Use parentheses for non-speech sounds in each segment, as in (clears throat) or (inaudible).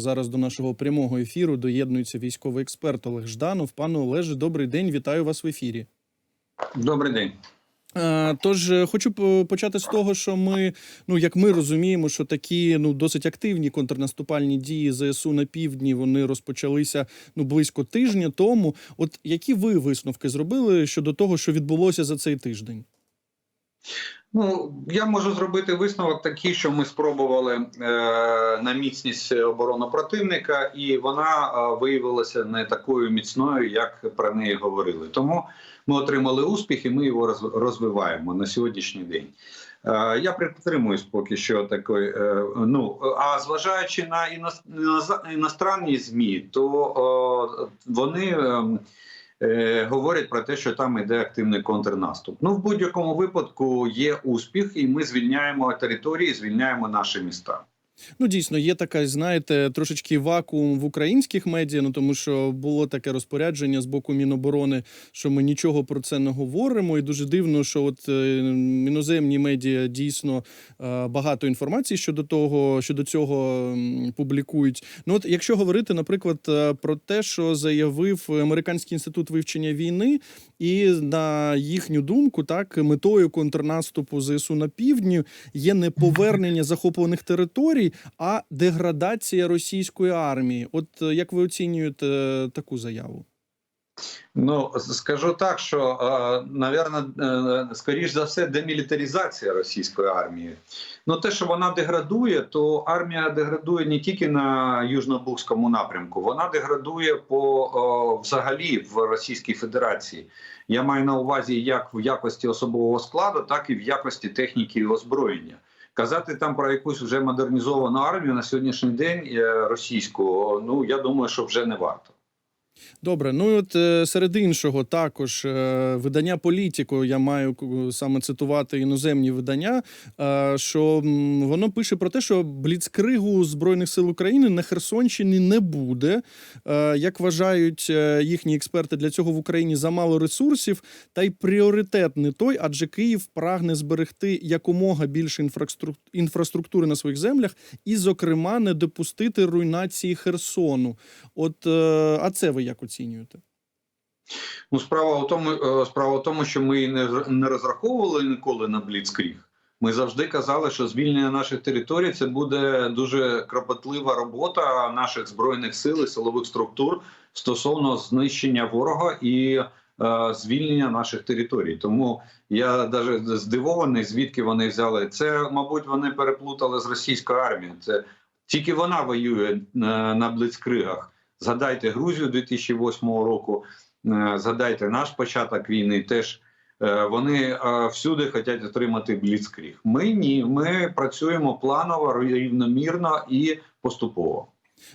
Зараз до нашого прямого ефіру доєднується військовий експерт Олег Жданов. Пане Олеже, добрий день. Вітаю вас в ефірі. Добрий день. Е, Тож е, хочу почати з того, що ми, ну як ми розуміємо, що такі ну досить активні контрнаступальні дії ЗСУ на півдні вони розпочалися ну близько тижня тому. От які ви висновки зробили щодо того, що відбулося за цей тиждень? Ну я можу зробити висновок такий, що ми спробували е, на міцність оборону противника, і вона е, виявилася не такою міцною, як про неї говорили. Тому ми отримали успіх, і ми його роз- розвиваємо на сьогоднішній день. Е, я підтримуюсь поки що такої. Е, ну а зважаючи на іностранні змі, то е, вони. е, е, говорять про те, що там іде активний контрнаступ. Ну в будь-якому випадку є успіх, і ми звільняємо території, звільняємо наші міста. Ну, дійсно, є така, знаєте, трошечки вакуум в українських медіа, ну тому що було таке розпорядження з боку Міноборони, що ми нічого про це не говоримо. І дуже дивно, що от е, іноземні медіа дійсно е, багато інформації щодо того, щодо цього публікують. Ну, от якщо говорити, наприклад, е, про те, що заявив Американський інститут вивчення війни, і на їхню думку, так метою контрнаступу ЗСУ на півдні є не повернення захоплених територій, а деградація російської армії. От е, як ви оцінюєте е, таку заяву? Ну скажу так, що е, навірно, е, скоріш за все, демілітаризація російської армії. Ну те, що вона деградує, то армія деградує не тільки на южнобурському напрямку, вона деградує по взагалі в Російській Федерації. Я маю на увазі як в якості особового складу, так і в якості техніки і озброєння. Казати там про якусь вже модернізовану армію на сьогоднішній день е, російську, ну я думаю, що вже не варто. Добре, ну от е, серед іншого, також е, видання Політіко, я маю саме цитувати іноземні видання, е, що воно пише про те, що бліцкригу Збройних сил України на Херсонщині не буде. Як вважають їхні експерти, для цього в Україні замало ресурсів, та й пріоритет не той, адже Київ прагне зберегти якомога більше інфраструктури на своїх землях, і, зокрема, не допустити руйнації Херсону. От а це ви як оцінюєте? Ну, справа в тому, е, справа в тому, що ми не не розраховували ніколи на бліцкріг. Ми завжди казали, що звільнення наших територій це буде дуже кропотлива робота наших збройних сил і силових структур стосовно знищення ворога і е, звільнення наших територій. Тому я навіть здивований, звідки вони взяли це. Мабуть, вони переплутали з російською армією. Це тільки вона воює е, на бліцкригах. Згадайте Грузію 2008 року. Е, Згадайте наш початок війни. Теж е, вони е, всюди хочуть отримати бліцкріг. Ми ні. Ми працюємо планово, рівномірно і поступово.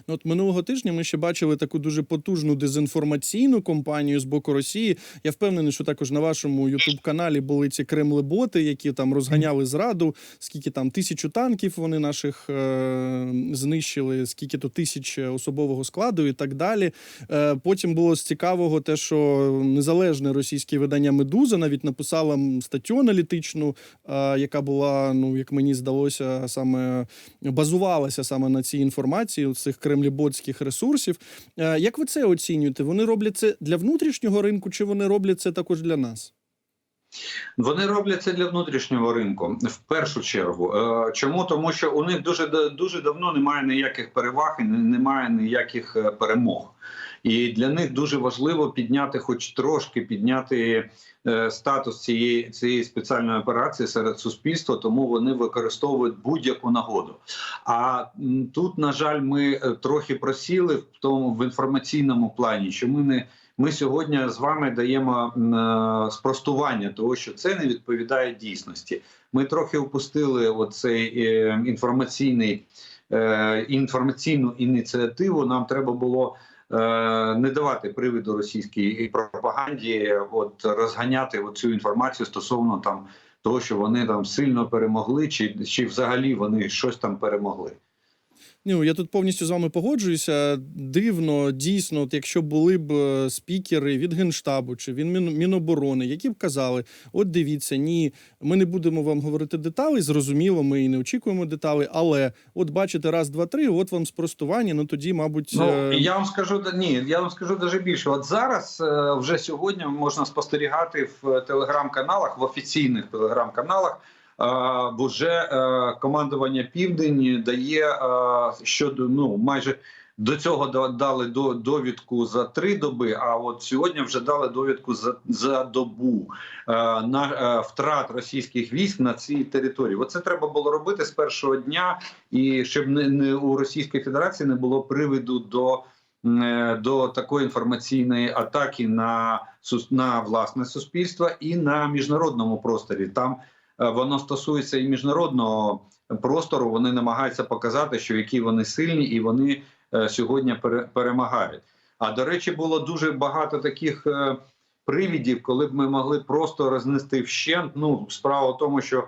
Ну, от минулого тижня ми ще бачили таку дуже потужну дезінформаційну кампанію з боку Росії. Я впевнений, що також на вашому Ютуб-каналі були ці кремлеботи, які там розганяли зраду, скільки там тисячу танків вони наших е- знищили, скільки то тисяч особового складу і так далі. Е- потім було з цікавого те, що незалежне російське видання Медуза навіть написала статтю аналітичну, е- яка була, ну як мені здалося, саме базувалася саме на цій інформації цих кремліботських ресурсів. Е, Як ви це оцінюєте? Вони роблять це для внутрішнього ринку, чи вони роблять це також для нас? Вони роблять це для внутрішнього ринку в першу чергу. Е, Чому тому, що у них дуже дуже давно немає ніяких переваг і немає ніяких е, перемог. І для них дуже важливо підняти, хоч трошки підняти е, статус цієї цієї спеціальної операції серед суспільства, тому вони використовують будь-яку нагоду. А тут, на жаль, ми е, трохи просіли в тому в інформаційному плані, що ми не ми сьогодні з вами даємо е, спростування того, що це не відповідає дійсності. Ми трохи опустили оцей інформаційний інформаційну ініціативу. Нам треба було. Е, Не давати приводу російській пропаганді, от розганяти цю інформацію стосовно там того, що вони там сильно перемогли, чи, чи взагалі вони щось там перемогли. Ну, я тут повністю з вами погоджуюся. Дивно, дійсно, от якщо були б е, спікери від Генштабу чи від Мін- Міноборони, які б казали: от дивіться, ні, ми не будемо вам говорити деталі, зрозуміло, ми і не очікуємо деталей, але от бачите, раз, два, три, от вам спростування. Ну тоді, мабуть, Ну е, я вам скажу да- ні, я вам скажу даже більше. От зараз е, вже сьогодні можна спостерігати в телеграм-каналах, в офіційних телеграм-каналах. Бо вже е, командування Південь дає е, щодо ну майже до цього да- дали до довідку за три доби. А от сьогодні вже дали довідку за, за добу е, на втрат російських військ на цій території. Оце треба було робити з першого дня, і щоб не, не у Російської Федерації не було приводу до. До такої інформаційної атаки на на власне суспільство і на міжнародному просторі. Там воно стосується і міжнародного простору. Вони намагаються показати, що які вони сильні, і вони е, сьогодні пере- перемагають. А до речі, було дуже багато таких е, привідів, коли б ми могли просто рознести вщент. Ну, справа в тому, що е,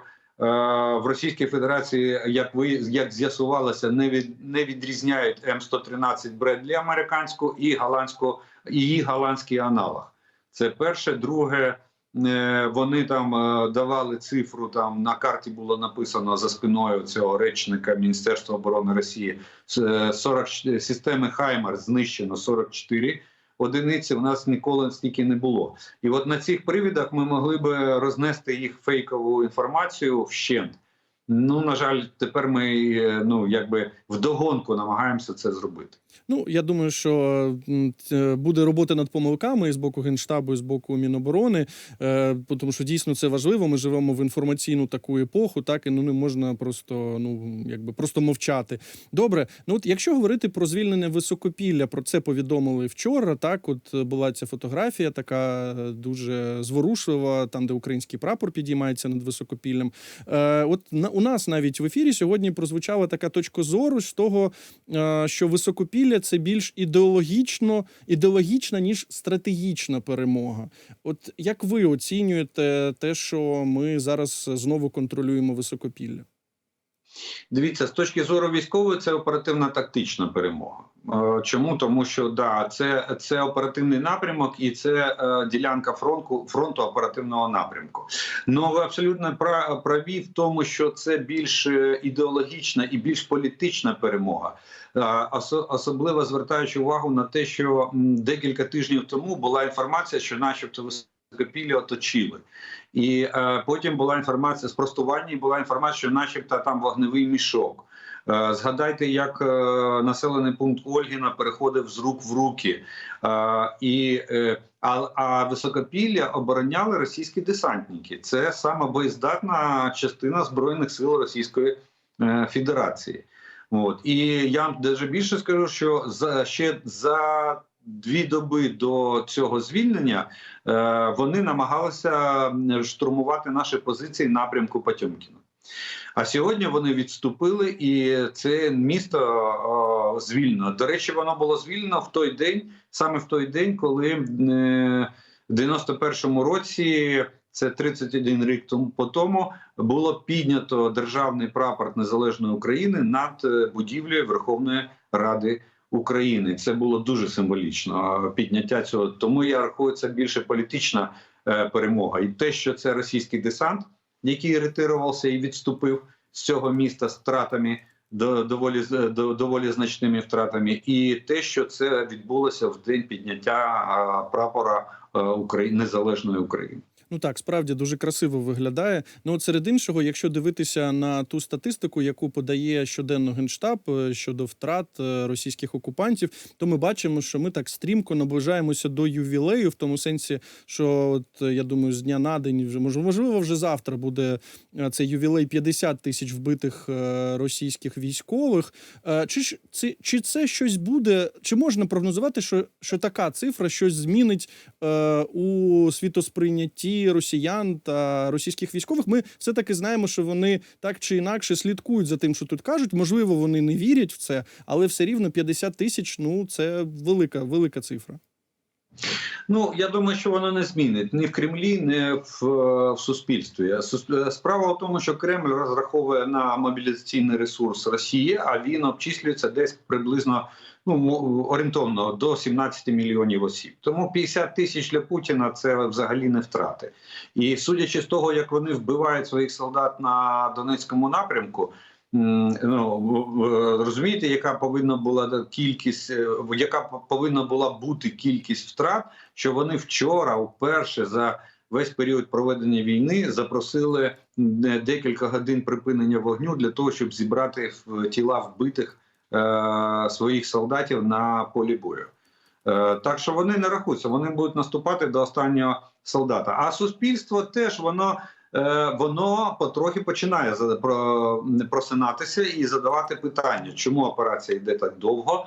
в Російській Федерації, як ви як з'ясувалося, не від не відрізняють М113 Бредлі американську і голландську і її голландський аналог. Це перше, друге. Е, Вони там е, давали цифру. Там на карті було написано за спиною цього речника Міністерства оборони Росії Це 40 системи Хаймер знищено 44 одиниці. У нас ніколи стільки не було. І от на цих привідах ми могли би рознести їх фейкову інформацію вщент. Ну на жаль, тепер ми е, ну якби вдогонку намагаємося це зробити. Ну, я думаю, що буде робота над помилками і з боку Генштабу, і з боку Міноборони, е, тому що дійсно це важливо. Ми живемо в інформаційну таку епоху, так і ну не можна просто ну якби просто мовчати. Добре, ну от якщо говорити про звільнення високопілля, про це повідомили вчора. Так, от е, була ця фотографія, така е, дуже зворушлива, там де український прапор підіймається над високопіллям. От у нас навіть в ефірі сьогодні прозвучала така точка зору з того, що високопілля це більш ідеологічно, ідеологічна, ніж стратегічна перемога. От як ви оцінюєте те, що ми зараз знову контролюємо високопілля? Дивіться, з точки зору військової, це оперативна тактична перемога. Е, Чому? Тому що да, це, це оперативний напрямок і це е, ділянка фронту фронту оперативного напрямку. Ну ви абсолютно праві в тому, що це більш е, ідеологічна і більш політична перемога. Е, особливо звертаючи увагу на те, що декілька тижнів тому була інформація, що, начебто, високопілля оточили. І е, потім була інформація спростування, і була інформація, що, начебто, там вогневий мішок. Е, згадайте, як е, населений пункт Ольгіна переходив з рук в руки, е, і е, а, а високопілля обороняли російські десантники. Це саме боєздатна частина збройних сил Російської е, Федерації. От і я вам даже більше скажу, що за ще за дві доби до цього звільнення е, вони намагалися штурмувати наші позиції напрямку Потьомкіна. А сьогодні вони відступили, і це місто е, звільнено. До речі, воно було звільнено в той день, саме в той день, коли е, в 91-му році. Це 31 рік тому по тому було піднято державний прапор незалежної України над е, будівлею Верховної Ради України. Це було дуже символічно підняття цього. Тому я рахую, це більше політична е, перемога. І те, що це російський десант, який ретирувався і відступив з цього міста з втратами до доволі доволі значними втратами, і те, що це відбулося в день підняття прапора е, України незалежної України. Ну так, справді дуже красиво виглядає. Ну, от серед іншого, якщо дивитися на ту статистику, яку подає щоденно генштаб е, щодо втрат е, російських окупантів, то ми бачимо, що ми так стрімко наближаємося до ювілею, в тому сенсі, що от е, я думаю, з дня на день вже можливо, вже завтра буде цей ювілей 50 тисяч вбитих російських військових. Чи ж це чи це щось буде? Чи можна прогнозувати, що, що така цифра щось змінить у світосприйнятті росіян та російських військових? Ми все таки знаємо, що вони так чи інакше слідкують за тим, що тут кажуть. Можливо, вони не вірять в це, але все рівно 50 тисяч ну це велика, велика цифра. Ну я думаю, що воно не змінить ні в Кремлі, ні в, е, в суспільстві. Сус- Справа в тому, що Кремль розраховує на мобілізаційний ресурс Росії, а він обчислюється десь приблизно ну орієнтовно до 17 мільйонів осіб. Тому 50 тисяч для Путіна це взагалі не втрати. І судячи з того, як вони вбивають своїх солдат на Донецькому напрямку. Ну розумієте, яка повинна була кількість, е, яка повинна була бути кількість втрат, що вони вчора, вперше за весь період проведення війни, запросили декілька годин припинення вогню для того, щоб зібрати тіла вбитих своїх солдатів на полі бою. Е, так що вони не рахуються, вони будуть наступати до останнього солдата. А суспільство теж воно. е, Воно потрохи починає просинатися і задавати питання, чому операція йде так довго,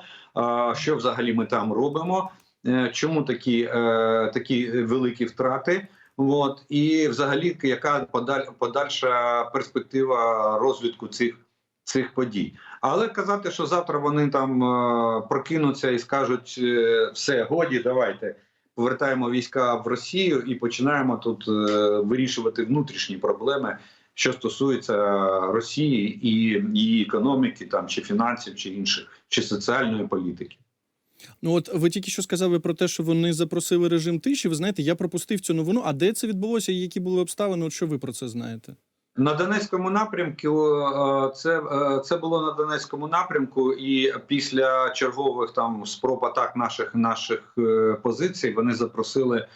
що взагалі ми там робимо, е, чому такі, е, такі великі втрати. От і взагалі, яка подаль, подальша перспектива розвитку цих, цих подій. Але казати, що завтра вони там е, прокинуться і скажуть е, все, годі, давайте повертаємо війська в Росію і починаємо тут е, вирішувати внутрішні проблеми, що стосується Росії і її економіки, там чи фінансів, чи інших, чи соціальної політики. Ну от ви тільки що сказали про те, що вони запросили режим тиші. Ви знаєте, я пропустив цю новину. А де це відбулося? і Які були обставини? От що ви про це знаєте? На Донецькому напрямку е, це, е, це було на Донецькому напрямку, і після чергових там спроб атак наших наших е, позицій вони запросили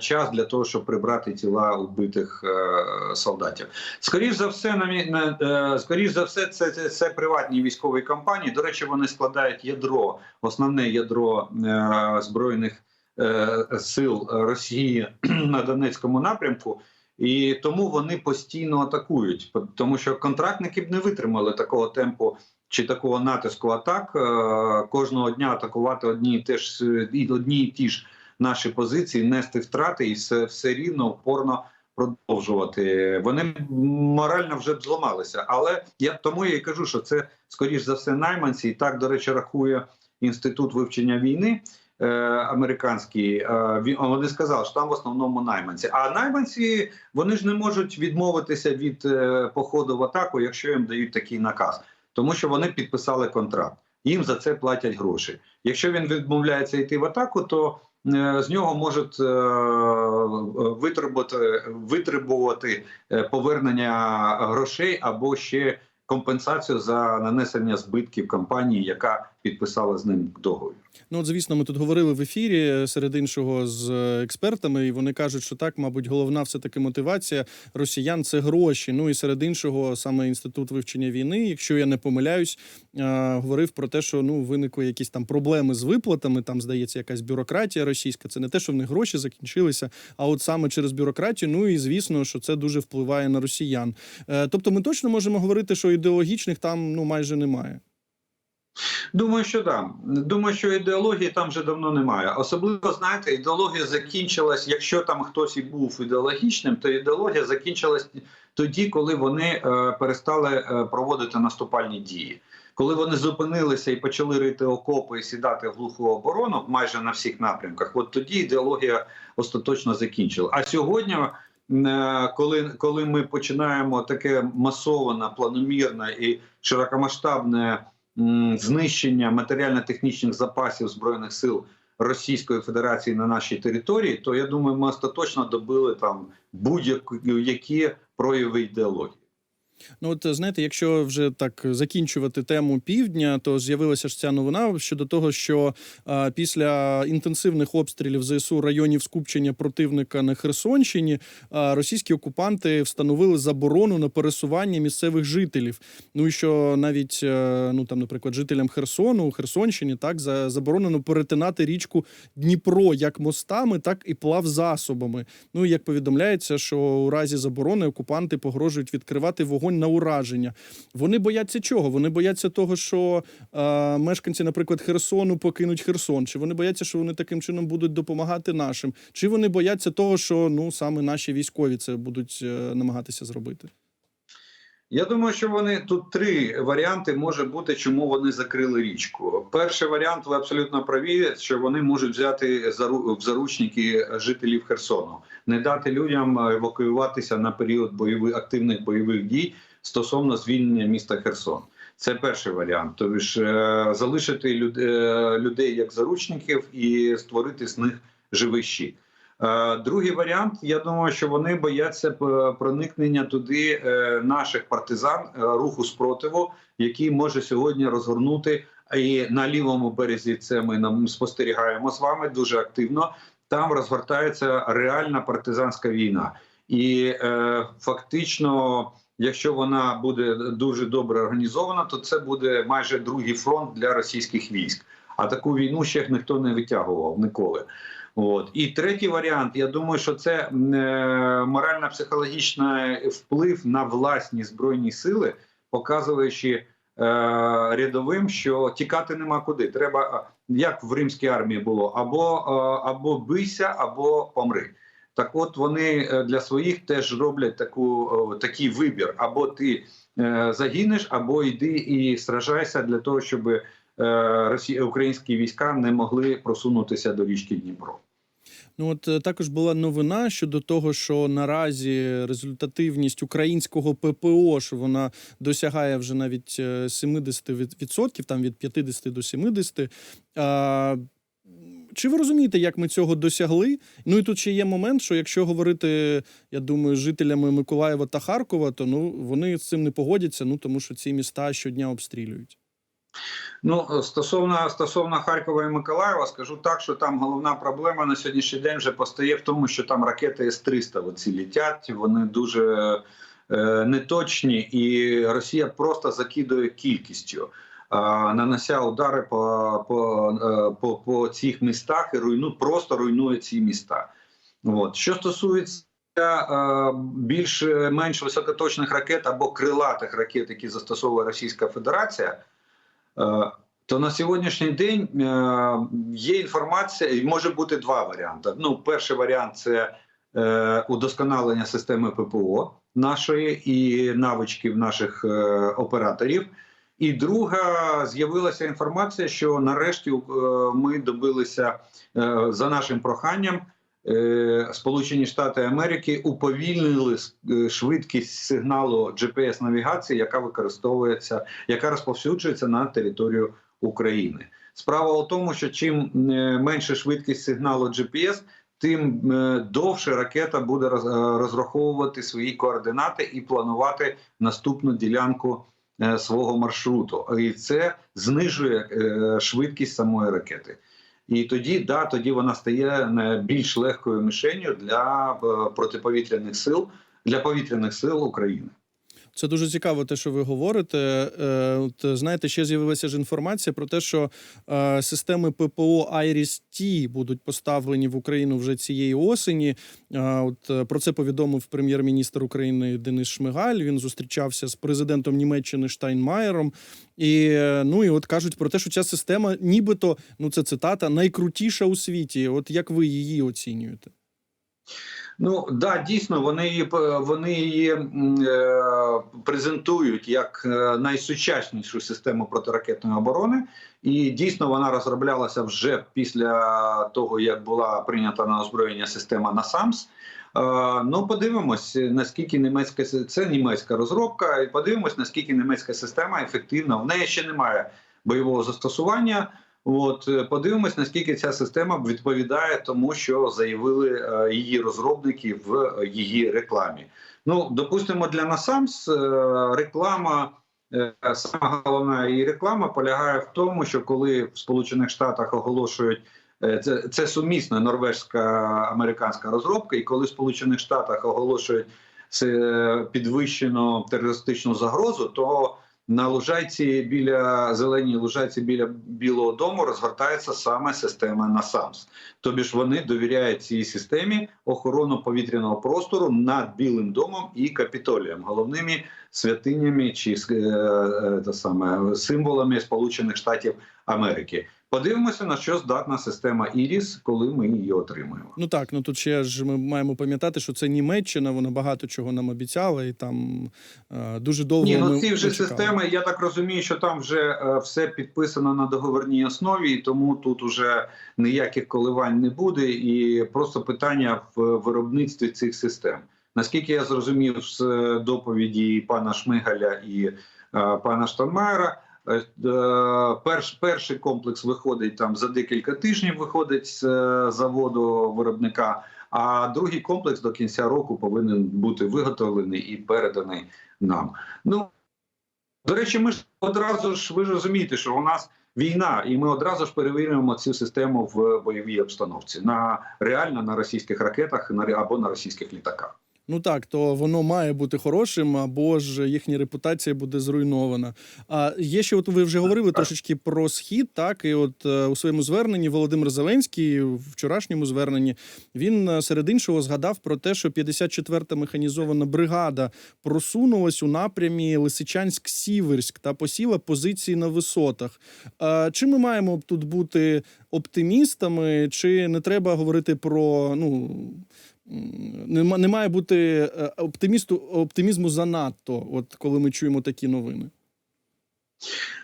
час для того, щоб прибрати тіла убитих солдатів. Скоріш за все, на скоріш за все, це, це, це приватні військові компанії. До речі, вони складають ядро, основне ядро збройних сил Росії (clears throat) на Донецькому напрямку. І тому вони постійно атакують, тому що контрактники б не витримали такого темпу чи такого натиску атак. Е, Кожного дня атакувати одні теж і одні і ті ж наші позиції, нести втрати і все, все рівно упорно продовжувати. Вони морально вже б зламалися. Але я тому я і кажу, що це скоріш за все найманці, і так до речі, рахує інститут вивчення війни американський. Е, вони сказали, що там в основному найманці. А найманці вони ж не можуть відмовитися від е, походу в атаку, якщо їм дають такий наказ, тому що вони підписали контракт. Їм за це платять гроші. Якщо він відмовляється йти в атаку, то е, з нього можуть е, витребувати, витребувати е, повернення грошей або ще компенсацію за нанесення збитків компанії, яка підписала з ним договір. Ну, от, звісно, ми тут говорили в ефірі е, серед іншого з е, експертами, і вони кажуть, що так, мабуть, головна все таки мотивація росіян це гроші. Ну і серед іншого, саме інститут вивчення війни, якщо я не помиляюсь, е, говорив про те, що ну виникли якісь там проблеми з виплатами. Там здається, якась бюрократія російська. Це не те, що в них гроші закінчилися, а от саме через бюрократію. Ну і звісно, що це дуже впливає на росіян. Тобто, ми точно можемо говорити, що ідеологічних там ну майже немає. Думаю, що так. Думаю, що ідеології там вже давно немає. Особливо знаєте, ідеологія закінчилась. Якщо там хтось і був ідеологічним, то ідеологія закінчилась тоді, коли вони е, перестали е, проводити наступальні дії. Коли вони зупинилися і почали рити окопи і сідати в глуху оборону майже на всіх напрямках, от тоді ідеологія остаточно закінчила. А сьогодні, е, коли, коли ми починаємо таке масоване, планомірне і широкомасштабне знищення матеріально-технічних запасів збройних сил Російської Федерації на нашій території, то я думаю, ми остаточно добили там будь-які прояви ідеології. Ну, от знаєте, якщо вже так закінчувати тему півдня, то з'явилася ж ця новина щодо того, що а, після інтенсивних обстрілів ЗСУ районів скупчення противника на Херсонщині а, російські окупанти встановили заборону на пересування місцевих жителів. Ну і що навіть е, ну там, наприклад, жителям Херсону, Херсонщині, так за заборонено перетинати річку Дніпро як мостами, так і плавзасобами. Ну і як повідомляється, що у разі заборони окупанти погрожують відкривати вогонь на ураження. Вони бояться чого? Вони бояться того, що е, мешканці, наприклад, Херсону покинуть Херсон. Чи вони бояться, що вони таким чином будуть допомагати нашим? Чи вони бояться того, що ну саме наші військові це будуть е, намагатися зробити? Я думаю, що вони тут три варіанти може бути, чому вони закрили річку. Перший варіант, ви абсолютно праві, що вони можуть взяти в заручники жителів Херсону, не дати людям евакуюватися на період бойових активних бойових дій стосовно звільнення міста Херсон. Це перший варіант. Тобто е, залишити е, людей як заручників і створити з них живий щит. Е, Другий варіант, я думаю, що вони бояться проникнення туди е, наших партизан е, руху спротиву, який може сьогодні розгорнути. І на лівому березі це ми нам спостерігаємо з вами дуже активно. Там розгортається реальна партизанська війна, і е, фактично, якщо вона буде дуже добре організована, то це буде майже другий фронт для російських військ. А таку війну ще ніхто не витягував ніколи. От і третій варіант. Я думаю, що це е, морально-психологічний вплив на власні збройні сили, показуючи е, рядовим, що тікати нема куди. Треба е, як в римській армії було, або, або бийся, або помри. Так, от вони для своїх теж роблять таку такий вибір: або ти загинеш, або йди і сражайся для того, щоб росі... українські війська не могли просунутися до річки Дніпро. Ну от е, також була новина щодо того, що наразі результативність українського ППО, що вона досягає вже навіть е, 70%, там від 50 до 70%. А, чи ви розумієте, як ми цього досягли? Ну і тут ще є момент, що якщо говорити, я думаю, жителями Миколаєва та Харкова, то ну вони з цим не погодяться, ну тому що ці міста щодня обстрілюють. Ну стосовно стосовно Харкова і Миколаєва, скажу так, що там головна проблема на сьогоднішній день вже постає в тому, що там ракети С-300 оці літять. Вони дуже е, неточні, і Росія просто закидує кількістю. е, Нанося удари по, по, е, по, по цих містах і руйну, просто руйнує ці міста. От. Що стосується е, більш-менш високоточних ракет або крилатих ракет, які застосовує Російська Федерація, Е, то на сьогоднішній день е, є інформація, і може бути два варіанти. Ну, перший варіант це е, удосконалення системи ППО нашої і навичків наших е, операторів. І друга з'явилася інформація, що нарешті е, ми добилися е, за нашим проханням. Е, Сполучені Штати Америки уповільнили е, швидкість сигналу GPS навігації, яка використовується яка розповсюджується на територію України. Справа у тому, що чим е, менше швидкість сигналу GPS, тим довше ракета буде роз- розраховувати свої координати і планувати наступну ділянку свого маршруту. І це знижує швидкість самої ракети. І тоді, да, тоді вона стає е, більш легкою мішенью для е, протиповітряних сил для повітряних сил України. Це дуже цікаво, те, що ви говорите. Е, От знаєте, ще з'явилася ж інформація про те, що е, системи ППО Айріс-Ті будуть поставлені в Україну вже цієї осені. Е, От про це повідомив прем'єр-міністр України Денис Шмигаль. Він зустрічався з президентом Німеччини Штайнмаєром. І ну і от кажуть про те, що ця система, нібито, ну це цитата, найкрутіша у світі. От як ви її оцінюєте? Ну да, дійсно, вони її вони її е, презентують як е, найсучаснішу систему протиракетної оборони, і дійсно вона розроблялася вже після того, як була прийнята на озброєння система NASAMS. Е, ну, подивимось, наскільки німецька це німецька розробка, і подивимось, наскільки німецька система ефективна. В неї ще немає бойового застосування. От е, подивимось, наскільки ця система відповідає тому, що заявили е, її розробники в е, її рекламі. Ну, допустимо, для е, реклама. е, Сама головна її реклама полягає в тому, що коли в Сполучених Штатах оголошують це, це сумісна норвежська американська розробка, і коли в Сполучених Штатах оголошують підвищену терористичну загрозу, то на лужайці біля зеленій лужайці біля Білого Дому розгортається саме система НАСАМС. Тобі ж вони довіряють цій системі охорону повітряного простору над Білим домом і Капітолієм, головними святинями чи е, е, саме символами Сполучених Штатів Америки. Подивимося, на що здатна система Іріс, коли ми її отримаємо. Ну так, ну тут ще ж ми маємо пам'ятати, що це Німеччина, вона багато чого нам обіцяла, і там е, дуже довго Ні, ми ну ці вже чекали. системи. Я так розумію, що там вже е, все підписано на договорній основі, і тому тут уже ніяких коливань не буде, і просто питання в виробництві цих систем. Наскільки я зрозумів з е, доповіді і пана Шмигаля і е, пана Штанмаєра, е, перш, перший комплекс виходить там за декілька тижнів, виходить з е, заводу виробника. А другий комплекс до кінця року повинен бути виготовлений і переданий нам. Ну до речі, ми ж одразу ж ви ж розумієте, що у нас війна, і ми одразу ж перевірюємо цю систему в бойовій обстановці на реально на російських ракетах на або на російських літаках. Ну так, то воно має бути хорошим, або ж їхня репутація буде зруйнована. А є ще, от ви вже говорили трошечки про схід, так і от е, у своєму зверненні Володимир Зеленський в вчорашньому зверненні він е, серед іншого згадав про те, що 54-та механізована бригада просунулась у напрямі Лисичанськ-Сіверськ та посіла позиції на висотах. А, чи ми маємо тут бути оптимістами, чи не треба говорити про ну. Не, має бути е, оптимісту, оптимізму занадто, от коли ми чуємо такі новини.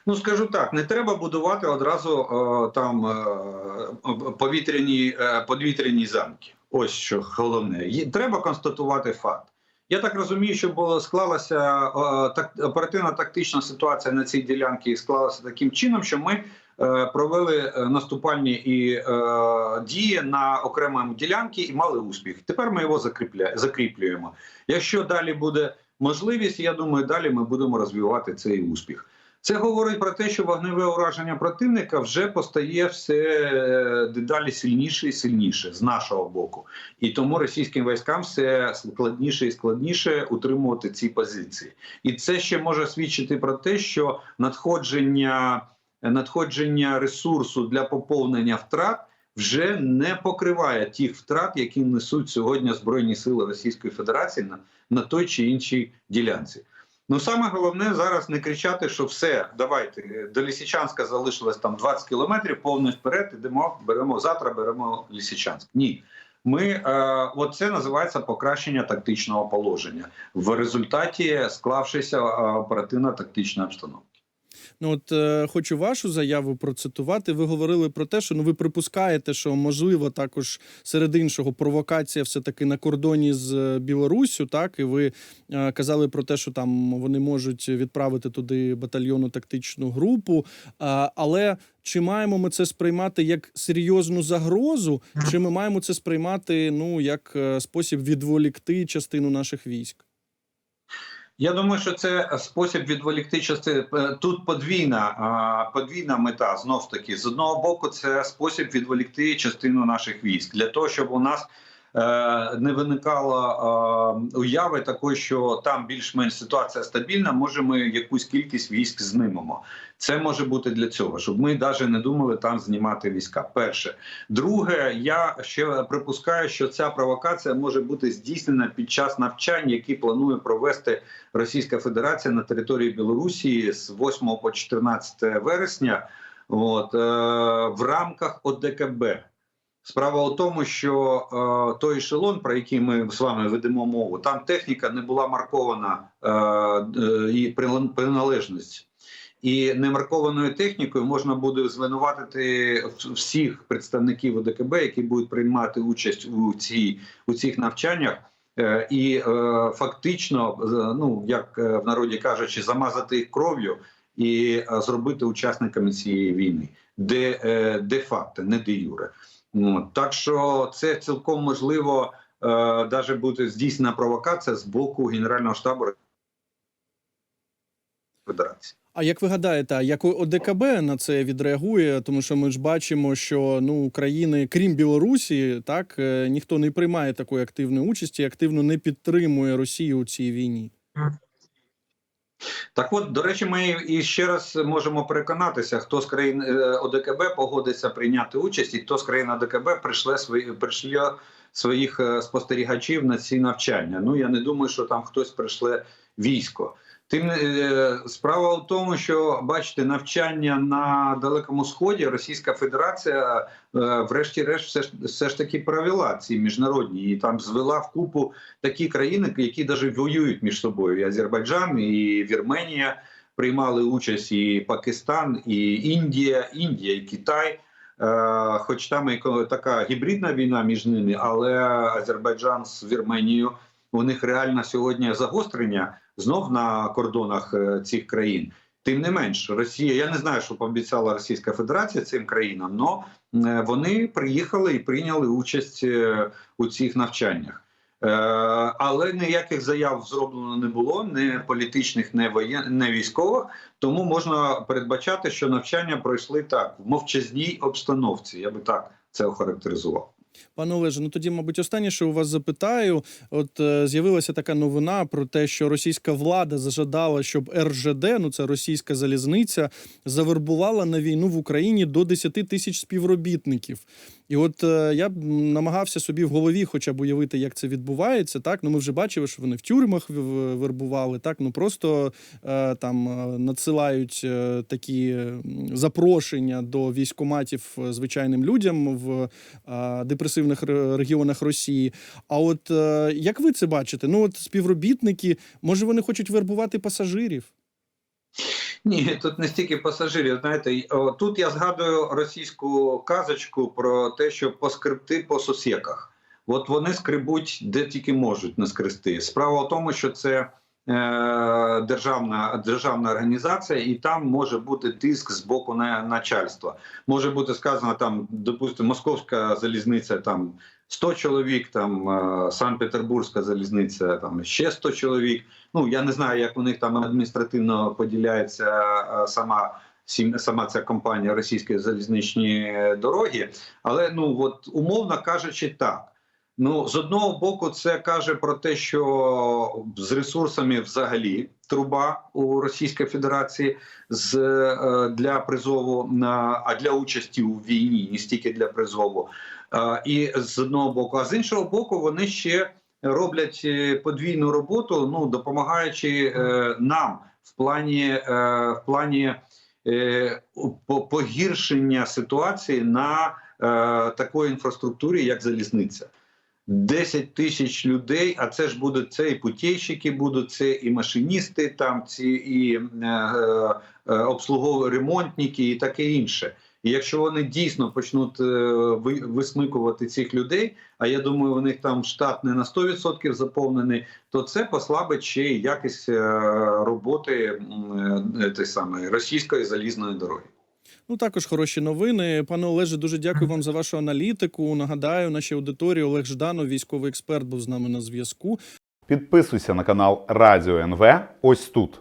Ну скажу так, не треба будувати одразу е, там е, повітряні, повітряні замки. Ось що головне. Треба констатувати факт. Я так розумію, що було склалася так оперативно-тактична ситуація на цій ділянці і склалася таким чином, що ми провели е, наступальні і е, дії на окремому ділянці і мали успіх. Тепер ми його закріплюємо. Якщо далі буде можливість, я думаю, далі ми будемо розвивати цей успіх. Це говорить про те, що вогневе ураження противника вже постає все е, дедалі сильніше і сильніше з нашого боку, і тому російським військам все складніше і складніше утримувати ці позиції. І це ще може свідчити про те, що надходження, надходження ресурсу для поповнення втрат вже не покриває тих втрат, які несуть сьогодні збройні сили Російської Федерації на, на той чи іншій ділянці. Ну саме головне зараз не кричати, що все, давайте до Лісичанська залишилось там 20 кілометрів, повний вперед, ідемо, беремо завтра, беремо Лісичанськ. Ні. Ми е, от це називається покращення тактичного положення в результаті склавшися е, оперативно-тактичної обстановки. Ну от е, хочу вашу заяву процитувати. Ви говорили про те, що ну ви припускаєте, що можливо також серед іншого провокація все таки на кордоні з е, Білоруссю. Так і ви е, казали про те, що там вони можуть відправити туди батальйонну тактичну групу. А, але чи маємо ми це сприймати як серйозну загрозу, чи ми маємо це сприймати ну як е, спосіб відволікти частину наших військ? Я думаю, що це спосіб відволікти частини. Тут подвійна подвійна мета. Знов таки, з одного боку, це спосіб відволікти частину наших військ для того, щоб у нас е, не виникало е, уяви такої, що там більш-менш ситуація стабільна. Може, ми якусь кількість військ знімемо. Це може бути для цього, щоб ми навіть не думали там знімати війська. Перше, друге, я ще припускаю, що ця провокація може бути здійснена під час навчань, які планує провести Російська Федерація на території Білорусі з 8 по 14 вересня. От е, в рамках ОДКБ. Справа у тому, що е, той ешелон, про який ми з вами ведемо мову, там техніка не була маркована е, е, і приналежність. І немаркованою технікою можна буде звинуватити всіх представників ОДКБ, які будуть приймати участь у цій у цих навчаннях, Е, і е, фактично, ну як е, в народі кажучи, замазати їх кров'ю і зробити учасниками цієї війни, де, де факто, не де юре. Ну, так що це цілком можливо, навіть буде здійснена провокація з боку Генерального штабу Федерації. А як ви гадаєте, як ОДКБ на це відреагує? Тому що ми ж бачимо, що ну країни, крім Білорусі, так е, ніхто не приймає такої активної участі, активно не підтримує Росію у цій війні. Так от, до речі, ми і ще раз можемо переконатися, хто з країн е, ОДКБ погодиться прийняти участь, і хто з країн ОДКБ прийшле свої прийшле своїх е, спостерігачів на ці навчання. Ну я не думаю, що там хтось прийшле військо. Тим е, справа в тому, що бачите, навчання на далекому сході Російська Федерація, е, врешті-решт, все ж все ж таки провела ці міжнародні і там звела в купу такі країни, які навіть воюють між собою. І Азербайджан, і Вірменія приймали участь, і Пакистан, і Індія, Індія, і Китай. Е, Хоч там і така гібридна війна між ними, але Азербайджан з Вірменією у них реально сьогодні загострення знов на кордонах е, цих країн. Тим не менш, Росія, я не знаю, що пообіцяла Російська Федерація цим країнам, але вони приїхали і прийняли участь е, у цих навчаннях. Е, Але ніяких заяв зроблено не було, не політичних, не воєн, не військових. Тому можна передбачати, що навчання пройшли так в мовчазній обстановці. Я би так це охарактеризував. Пане Олеже, ну тоді, мабуть, останнє, що у вас запитаю. От е, з'явилася така новина про те, що російська влада зажадала, щоб РЖД, ну це російська залізниця, завербувала на війну в Україні до 10 тисяч співробітників. І от е, я б намагався собі в голові, хоча б уявити, як це відбувається. Так, ну ми вже бачили, що вони в тюрмах вербували. Так, ну просто е, там е, надсилають е, такі запрошення до військоматів е, звичайним людям в е, депресивних регіонах Росії. А от е, як ви це бачите? Ну от співробітники, може вони хочуть вербувати пасажирів? Ні, тут не стільки пасажирів. Знаєте, тут я згадую російську казочку про те, що поскребти по сусіках. От вони скребуть де тільки можуть наскрести. Справа в тому, що це державна, державна організація, і там може бути тиск з боку на начальства. Може бути сказано там, допустимо, московська залізниця там 100 чоловік, там е, Санкт-Петербурзька залізниця там ще 100 чоловік. Ну я не знаю, як у них там адміністративно поділяється е, сама. Сама ця компанія російські залізничні дороги, але ну от умовно кажучи, так. Ну з одного боку, це каже про те, що з ресурсами взагалі труба у Російській Федерації з е, для призову на а для участі у війні, не стільки для призову. І з одного боку, а з іншого боку, вони ще роблять е, подвійну роботу, ну допомагаючи е, нам в плані в плані погіршення ситуації на такої інфраструктурі, як залізниця. 10 тисяч людей, а це ж будуть це і путейщики будуть, це і машиністи, там ці і е, е, обслугові ремонтники, і таке інше. І якщо вони дійсно почнуть е, ви- висмикувати цих людей, а я думаю, у них там штат не на 100% заповнений, то це послабить ще якість е, роботи е, самої російської залізної дороги. Ну також хороші новини. Пане Олеже, дуже дякую вам за вашу аналітику. Нагадаю, нашій аудиторії Олег Жданов, військовий експерт, був з нами на зв'язку. Підписуйся на канал Радіо НВ ось тут.